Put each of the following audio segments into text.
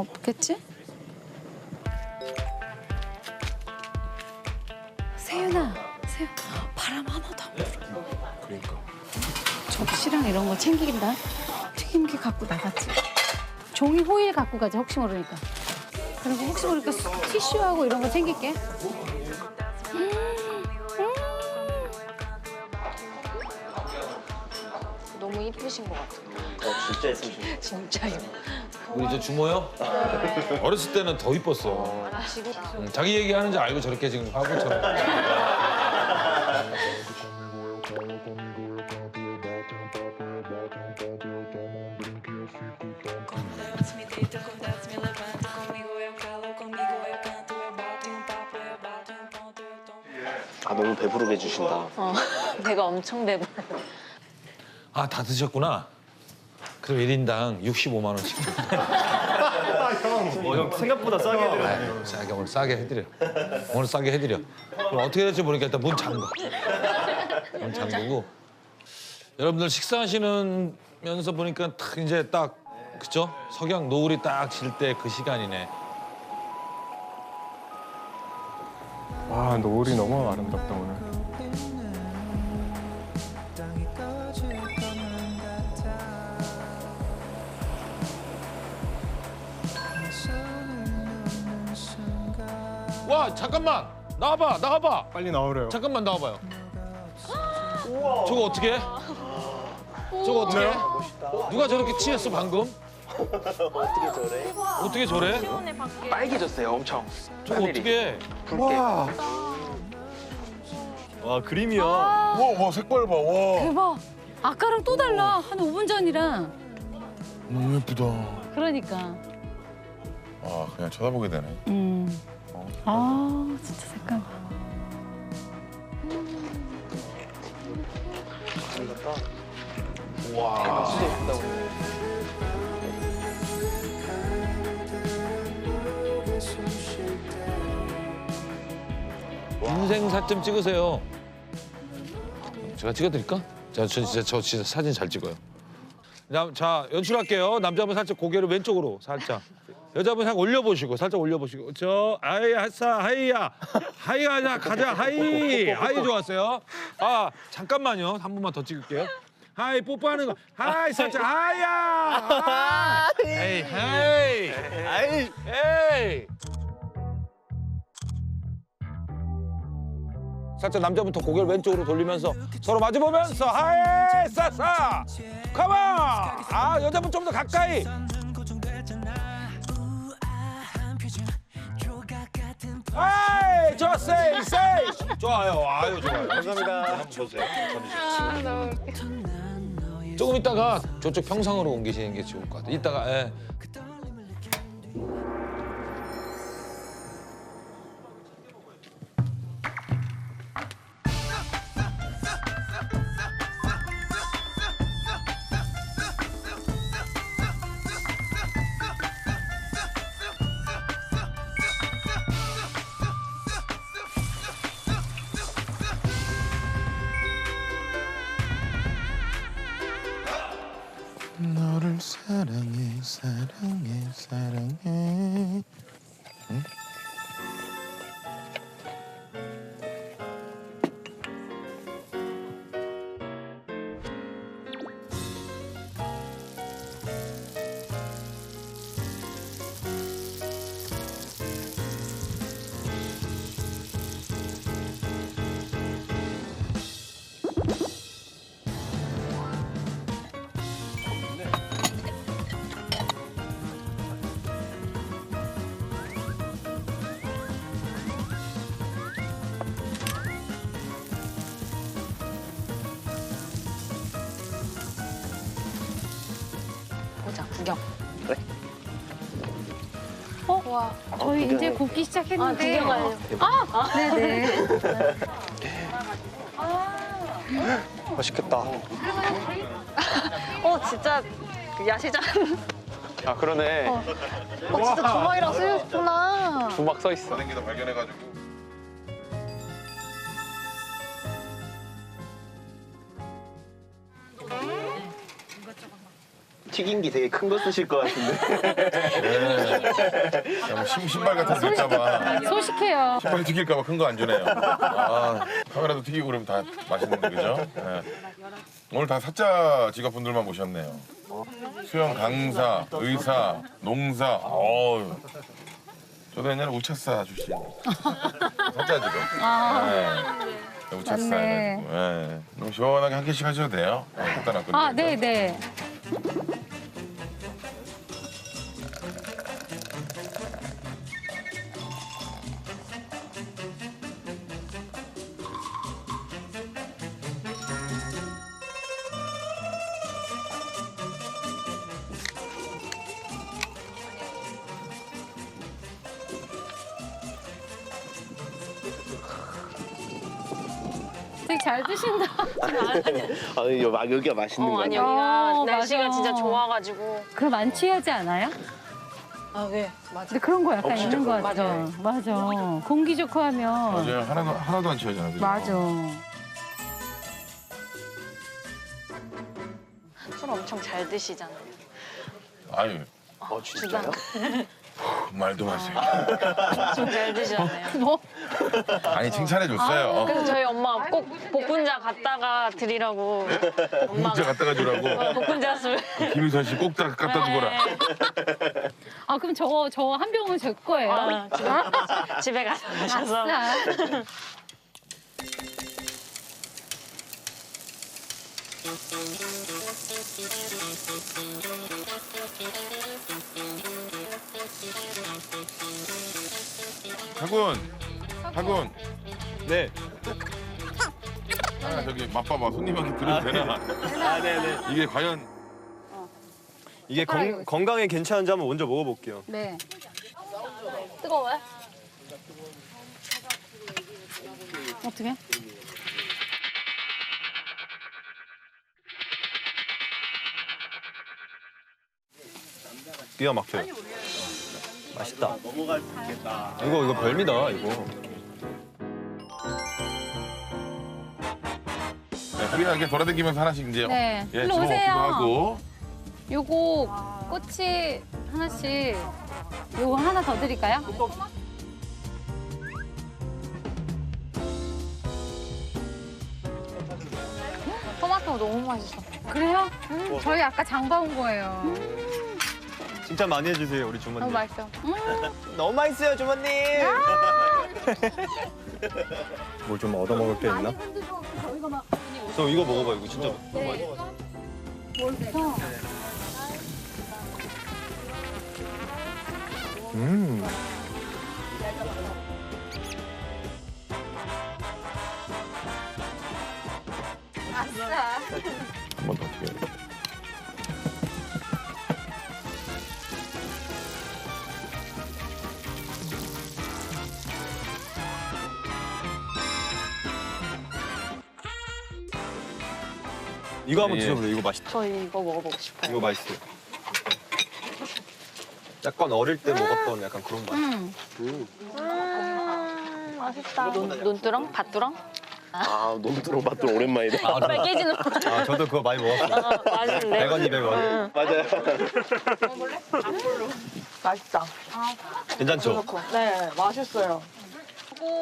없겠지? 세윤아, 세윤, 바람 하나도 안 불어. 그러니까. 접시랑 이런 거 챙긴다. 튀김기 갖고 나갔지. 종이 호일 갖고 가자, 혹시 모르니까. 그리고 혹시 모르니까 수- 티슈하고 이런 거 챙길게. 너무 이쁘신 것 같아요. 진짜 예쁘신 진짜요. 우리 저 주모요? 어렸을 때는 더 이뻤어. 아, 음, 자기 얘기하는지 알고 저렇게 지금 바보처럼. Levante, me deita, acontece, me levanta. Comigo eu calo, comigo eu canto. Eu bato em um papo, eu bato em um ponto, eu tomo. 아 너무 배부르게 해주신다. 어, 배가 엄청 배불러. 아, 다 드셨구나. 그럼 1인당 65만 원씩. 어, 형 생각보다 싸게 해드렸네. 아유, 싸게 오늘 싸게 해드려. 오늘 싸게 해드려. 그럼 어떻게 될지 모르니까 일단 문 잠가. 문 잠그고. 여러분들 식사하시는면서 보니까 딱 이제 딱 그죠? 석양 노을이 딱 질 때 그 시간이네. 와 노을이 너무 아름답다 오늘. 와 잠깐만 나와봐 나와봐. 빨리 나오래요. 잠깐만 나와봐요. 저거 어떻게 해? 저거 어떻게 해? 누가 저렇게 취했어 방금? 어떻게 저래? 어떻게 저래? 빨개졌어요 엄청. 저거 어떻게 해? 붉게. 와 그림이야. 와, 와 색깔 봐. 와. 대박. 아까랑 또 달라. 한 5분 전이랑. 너무 예쁘다. 그러니까. 아 그냥 쳐다보게 되네. 음. 아, 진짜 색깔 봐. 와. 인생 사점 찍으세요. 제가 찍어드릴까? 자, 저 진짜 저 진짜 사진 잘 찍어요. 남, 자, 연출할게요. 남자분 살짝 고개를 왼쪽으로 살짝. 여자분 살짝 올려보시고, 살짝 올려보시고. 저, 아이, 하사, 하이야. 하이 가자, 가자, 하이. 하이 좋았어요. 아, 잠깐만요. 한 번만 더 찍을게요. 하이, 뽀뽀하는 거. 하이, 살짝, 하이야. 아. 에이, 헤이. 아이. 에이. 살짝 남자부터 고개를 왼쪽으로 돌리면서 서로 마주보면서 하이 싸싸 컴온 아 여자분 좀 더 가까이 세이 세이 좋아요. 아유 좋아요 감사합니다. 한번 보세요. 조금 있다가 저쪽 평상으로 옮기시는 게 좋을 것 같아요. 이따가 예. 사랑해 사랑해. 굽기 아, 시작했는데. 구경하려. 아, 네네. 맛있겠다. 어, 진짜 야시장. 아 그러네. 어, 진짜 주먹이랑 쓰였구나. 부막 써 있어. 땡기다 발견해가지고. 튀김기 되게 큰 거 쓰실 것 같은데. 야, 뭐 신, 신발 같은 거 낄까봐. 소식해요. 신발 튀길까봐 큰 거 안 주네요. 아, 카메라도 튀기고 그러면 다 맛있는데, 그죠? 네. 오늘 다 사자 직업분들만 모셨네요. 수영 강사, 의사, 농사, 어우. 저도 옛날에 우차사 출신. 사자 직업. 네. 우차사 맞네. 해가지고. 네. 너무 시원하게 한 캔씩 하셔도 돼요. 네, 간단한 거. 아, 네, 네. 되게 잘 드신다. 아, 이거 막 여기가 맛있는 어거 아니 같아요. 여기가 어, 날씨가 맞아. 진짜 좋아가지고. 그럼 안 취하지 않아요? 아 네. 맞아. 근데 그런 거 약간 어, 진짜 있는 거 같아. 맞아요. 맞아. 공기 좋고 하면. 맞아요. 하나도, 하나도 안 취하잖아요. 그죠? 맞아. 술 엄청 잘 드시잖아요. 아유, 어, 진짜요? 말도 마세요. 잘 드시잖아요. 뭐? 아니, 칭찬해 줬어요. 그래서 저희 엄마 꼭 복분자 갖다가 드리라고 문자 엄마가 갖다가 주라고. 어, 복분자 술. 김희선 씨꼭다 갖다 주거라. 아, 그럼 저, 저한 병은 제 거예요. 아, 집에, 집에 가서 마셔서. 아싸. 하군, 하군. 네. 아, 저기 맛봐봐. 손님한테 드려도 되나? 아, 네네. 이게 과연 이게 건, 건강에 괜찮은지 한번 먼저 먹어볼게요. 네. 뜨거워요? 어떻게? 기가 막혀요. 맛있다. 이거 이거 별미다 이거. 네, 우리가 이렇게 돌아다니면서 하나씩 이제 네. 예, 일로 주워 오세요. 먹기도 하고 요거 꼬치 하나씩 요거 하나 더 드릴까요? 토마토 너무 맛있어. 그래요? 저희 아까 장봐 온 거예요. 진짜 많이 해주세요 우리 너무 주머님. 맛있어. 너무 맛있어요 주머님. 뭘 좀 얻어 먹을 게 있나? 저 이거 먹어봐 이거 진짜 너무 맛있어. 음. 이거 한번 예. 드셔보세요. 이거 맛있다. 저희 이거 먹어보고 싶어요. 이거 맛있어요. 약간 어릴 때 먹었던 약간 그런 맛. 음. 음, 맛있다. 논, 논두렁? 밭두렁? 아, 논두렁 밭두렁 오랜만이다. 빨개지는 아 저도 그거 많이 먹었어요. 어, 맛있는데? 100원, 200원. 맞아요. 맛있다. 괜찮죠? 네, 맛있어요.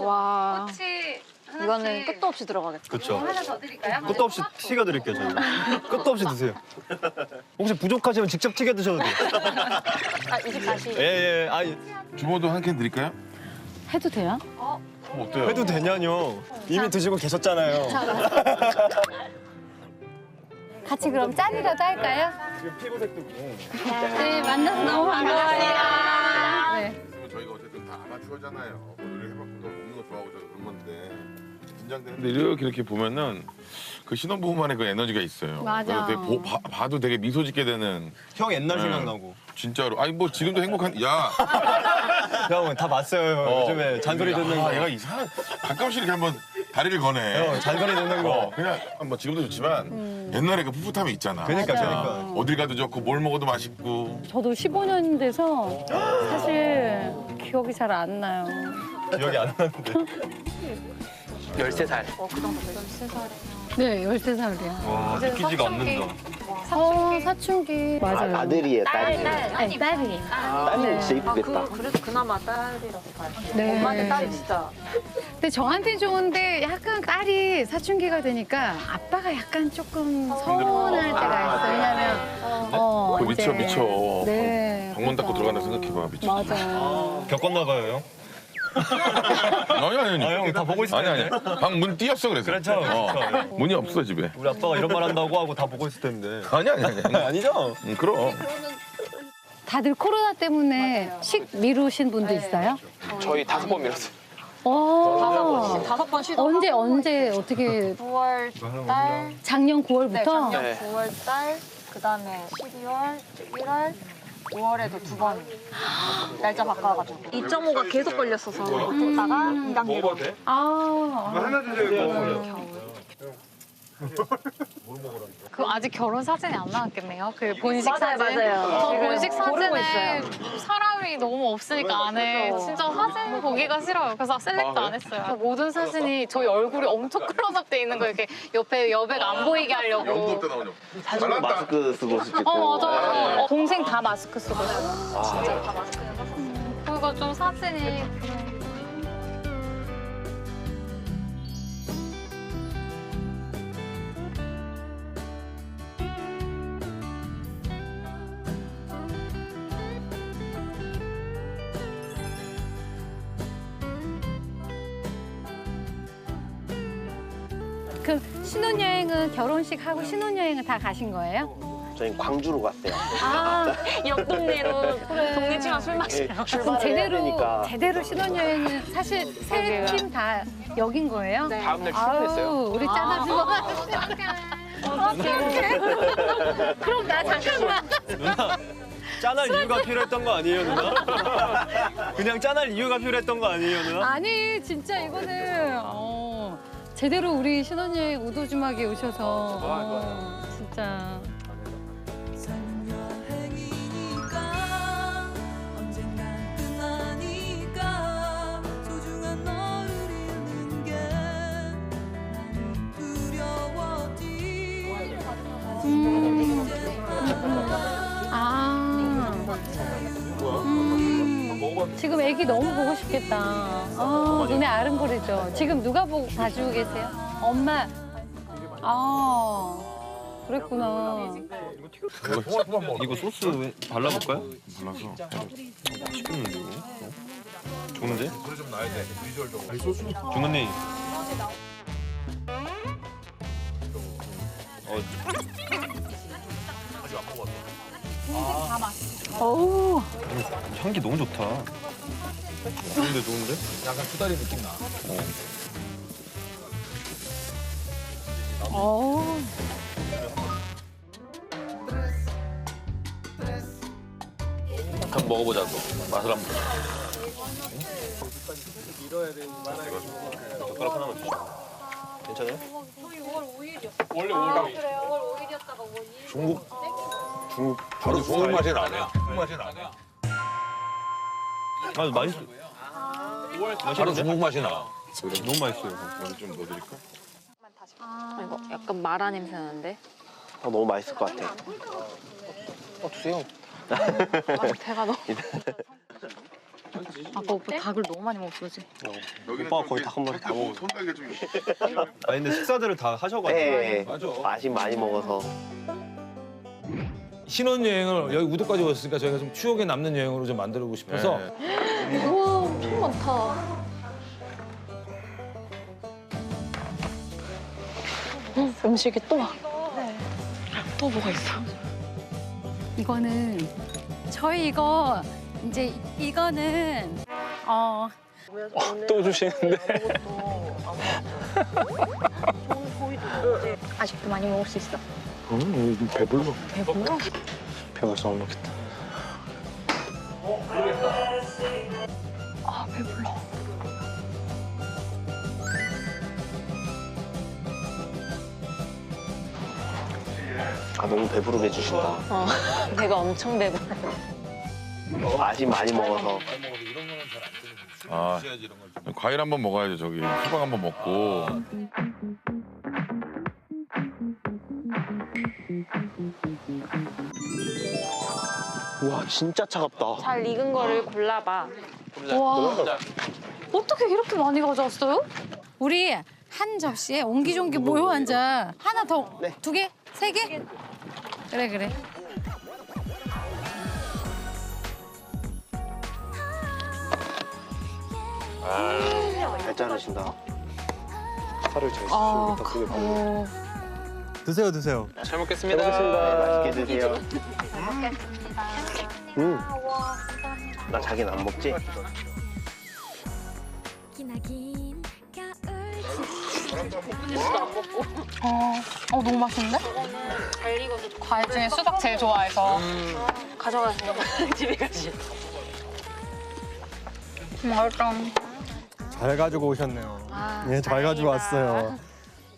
와. 하나씩 이거는 끝도 없이 들어가겠다. 그렇죠. 하나 더 드릴까요? 끝도 없이 튀겨 드릴게요 저희. 끝도 없이 드세요. 혹시 부족하시면 직접 튀겨 드셔도 돼요. 아, 이제 다시. 예 예. 아니 주모도 한 캔 드릴까요? 해도 돼요? 어, 어때요? 해도 되냐뇨. 이미 드시고 계셨잖아요. 같이 그럼 짠이라도 할까요? 지금 피부색도. 네, 만나서 너무 반가워요. 네. 저희가 어쨌든 다 아마추어잖아요. 오늘 해봤고 먹는 거 좋아하고 저도 그런 건데 긴장되는데 이렇게 이렇게 보면은 그 신혼부부만의 그 에너지가 있어요. 맞아. 되게 보- 봐- 봐도 되게 미소 짓게 되는 형 옛날 네. 생각나고. 진짜로. 아니 뭐 지금도 행복한. 야. 형다 봤어요. 어. 요즘에 잔소리 듣는 아, 거. 얘가 이상. 가끔씩 이렇게 한번 다리를 거네. 형 잔소리 듣는 거. 어, 그냥 뭐 지금도 좋지만 옛날에 그 풋풋함이 있잖아. 그러니까 맞아. 그러니까. 어딜 가도 좋고 뭘 먹어도 맛있고. 저도 15년 돼서 사실 기억이 잘 안 나요. 기억이 안 나는데. 13살. 어, 그 정도 되죠. 네, 13살이야. 와 믿기지가 않는다. 어, 사춘기 맞아요. 아, 아들이에요, 딸이에요. 네, 딸이. 딸이면 진짜 이쁘겠다. 그래도 그나마 딸이라서 봐요. 네. 엄마한테 딸이 진짜. 근데 저한테 좋은데 약간 딸이 사춘기가 되니까 아빠가 약간 조금 서운할 때가 있어요. 왜냐면 어, 그거 미쳐, 이제- 미쳐. 네. 방문 닫고. 들어가는 생각해봐 미쳐. 맞아. 겪었나 봐요, 형. 아니 아니 아, 형다 보고 있을 아니 텐데. 아니 방문 띄었어 그래서. 그렇죠, 어. 그렇죠. 문이 없어 집에. 우리 아빠가 이런 말 한다고 하고 다 보고 있을 텐데. 아니 아니 아니. 아니죠? 응, 그럼. 다들 코로나 때문에 식 미루신 분도 있어요? 저희 다섯 번 밀었어요. 어. 다섯 번 쉬고 언제 언제 어떻게 9월 달, 작년 네, 9월부터 작년 네. 9월 달, 그다음에 12월, 1월, 5월에도 두 번 날짜 바꿔가지고 2.5가 계속 걸렸어서 그러다가 2단계로 아. 그 아직 결혼 사진이 안 나왔겠네요. 그 본식 맞아요, 사진. 맞아요. 저 지금 본식 고르고 사진을 사람이 너무 없으니까 안에 진짜 사진 보기가 싫어요. 그래서 셀렉도 안 했어요. 모든 사진이 저희 얼굴이 엄청 클로즈업 돼 있는 거 이렇게 옆에 여백 안 보이게 하려고. 나오냐. 사진도 마스크 쓰고 찍고. 어 맞아요. 네. 어, 동생 다 마스크 쓰고 있어요. 진짜 다 마스크. 그거 좀 사진이 그 신혼여행은 결혼식 하고 신혼여행은 다 가신 거예요? 저희 광주로 갔어요. 아, 옆 동네로 동네 친구랑 술 마시러 그럼 출발을 해야 제대로 되니까. 제대로 신혼여행은 사실 세 팀 다 여긴 거예요? 네. 다음 날 출근했어요. 아우, 우리 짠아 죽어. 어떡해. 그럼 나 잠깐만. 누나, 짠할 이유가 필요했던 거 아니에요, 누나? 그냥 짠할 이유가 필요했던 거 아니에요, 누나? 아니 진짜 이거는 어, 제대로 우리 신혼여행 우도주막에 오셔서. 어, 진짜. 여행이니까 언젠간 끝나니까 소중한 너를 잃는 게 나는 두려웠지. 아 지금 애기 너무 보고 싶겠다. 아, 눈에 아른거리죠. 지금 누가 보고 봐주고 계세요? 엄마. 아 그랬구나. 이거 소스 발라볼까요? 몰라서. 맛있겠는데, 이거? 어? 좋은데? 주문님. 어, 어우 향기 너무 좋다. 좋은데, 좋은데? 약간 수다리 느낌 나. 어우. 한번 먹어보자고. 맛을 한번 보자. 젓가락 하나만 주시죠. 괜찮아요? 중국 중국 바로 중국 맛이 나네. 중국 맛이 나네. 아, 맛있어. 바로 중국 맛이 나. 너무 맛있어요. 여기 좀 넣어드릴까? 이거 약간 마라 냄새 나는데 어, 너무 맛있을 것 같아. 배가 너무 아빠 오빠 닭을 너무 많이 먹었어 그지? 오빠가 거의 닭 한 마리 다 먹어. 좀. 아니, 근데 식사들을 다 하셔가지고. 네. 맞아. 맛이 많이 먹어서. 신혼여행을 여기 우도까지 오셨으니까 저희가 좀 추억에 남는 여행으로 좀 만들고 싶어서 네. 우와 엄청 많다. 음식이 또 와. 또 뭐가 있어? 이거는 저희 이거 이제 이거는 어 또 주시는데. 아직도 많이 먹을 수 있어. 배불러. 배불러? 배워서 안 먹겠다. 아 배불러. 아, 너무 배부르게 해주신다. 어 배가 엄청 배불러. 맛이 많이 먹어서. 아, 과일 한번 먹어야죠 저기. 수박 한번 먹고. 진짜 차갑다. 잘 익은 거를 골라봐. 와 어떻게 이렇게 많이 가져왔어요? 우리 한 접시에 옹기종기 모여 앉아. 하나 더. 네. 두 개? 세 개? 그래 그래. 잘 자르신다. 살을 잘 아, 씻으니까 그게 어, 드세요 드세요. 잘 먹겠습니다. 맛있게 드세요. 음. 나 자기는 안 먹지? 어 너무 맛있는데? 과일 중에 수박 제일 좋아해서 가져가세요. 집에 가시. 맛있다. 잘 가지고 오셨네요. 예, 잘 가지고 왔어요.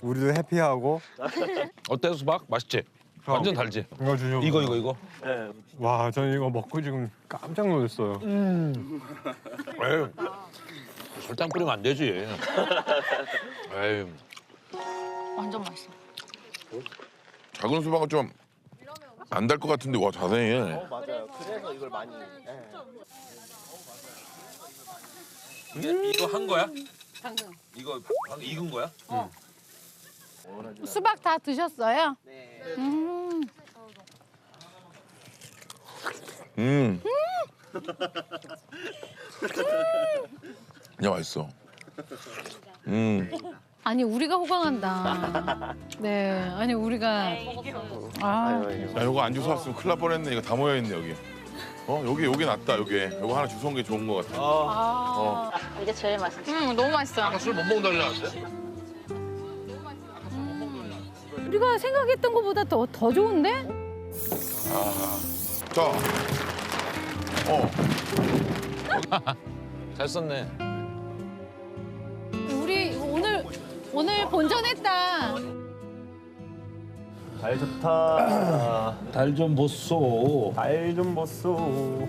우리도 해피하고 어때 수박? 맛있지? 완전 달지? 이거 주시고 이거 이거 이거. 와, 저는 이거 먹고 지금 깜짝 놀랐어요. 에휴, 설탕 뿌리면 안 되지. 에휴. 완전 맛있어. 작은 수박은 좀 안 달 것 같은데 와 자세히. 맞아요. 그래서 이걸 많이. 이거 한 거야? 이거 방금 익은 거야? 수박 다 드셨어요? 네. 음. 음. 진짜 맛있어. 음. 아니 우리가 호강한다. 네. 아니 우리가 아 야 이거 안 주워 왔으면 큰일 날 뻔했네. 이거 다 모여 있네 여기. 어 여기 여기 낫다 여기. 이거 하나 주워 온 게 좋은 것 같아. 어. 이게 제일 맛있어. 음 너무 맛있어요. 술못 먹는다지 않았어요? 우리가 생각했던 것보다 더, 더 좋은데? 자. 어. 잘 썼네. 우리 오늘 오늘 본전했다. 잘 좋다. 달 좀 보소. 잘좀 보소.